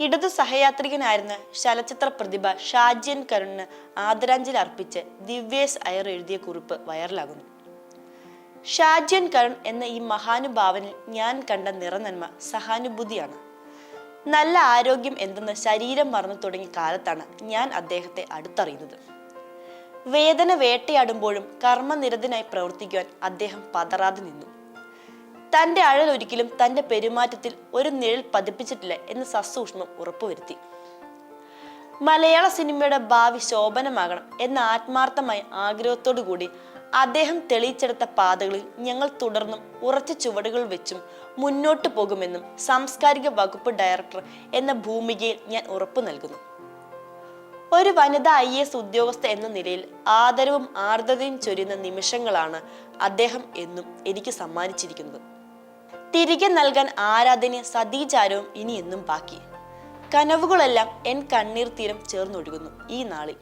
ഇടതു സഹയാത്രികനായിരുന്ന ചലച്ചിത്ര പ്രതിഭ ഷാജിയൻ കരുണിന് ആദരാഞ്ജലി അർപ്പിച്ച് ദിവ്യേസ് അയർ എഴുതിയ കുറിപ്പ് വൈറലാകുന്നു. ഷാജിയൻ കരുൺ എന്ന ഈ മഹാനുഭാവനിൽ ഞാൻ കണ്ട നിറനന്മ സഹാനുഭൂതിയാണ്. നല്ല ആരോഗ്യം എന്തെന്ന് ശരീരം മറന്നു തുടങ്ങിയ കാലത്താണ് ഞാൻ അദ്ദേഹത്തെ അടുത്തറിയുന്നത്. വേദന വേട്ടയാടുമ്പോഴും കർമ്മനിരതനായി പ്രവർത്തിക്കുവാൻ അദ്ദേഹം പതറാതെ നിന്നു. തന്റെ അഴൽ ഒരിക്കലും തന്റെ പെരുമാറ്റത്തിൽ ഒരു നിഴൽ പതിപ്പിച്ചിട്ടില്ല എന്ന് സസൂക്ഷ്മം ഉറപ്പുവരുത്തി. മലയാള സിനിമയുടെ ഭാവി ശോഭനമാകണം എന്ന ആത്മാർത്ഥമായ ആഗ്രഹത്തോടു കൂടി അദ്ദേഹം തെളിയിച്ചെടുത്ത പാതകളിൽ ഞങ്ങൾ തുടർന്നും ഉറച്ച ചുവടുകൾ വെച്ചും മുന്നോട്ടു പോകുമെന്നും സാംസ്കാരിക വകുപ്പ് ഡയറക്ടർ എന്ന ഭൂമികയിൽ ഞാൻ ഉറപ്പു നൽകുന്നു. ഒരു വനിതാ ഐ എസ് ഉദ്യോഗസ്ഥ എന്ന നിലയിൽ ആദരവും ആർദ്രതയും ചൊരിയുന്ന നിമിഷങ്ങളാണ് അദ്ദേഹം എന്നും എനിക്ക് സമ്മാനിച്ചിരിക്കുന്നത്. തിരികെ നൽകാൻ ആരാധന സതീചാരവും ഇനി എന്നും ബാക്കി. കനവുകളെല്ലാം എൻ കണ്ണീർ തീരം ചേർന്നൊഴുകുന്നു ഈ നാളിൽ.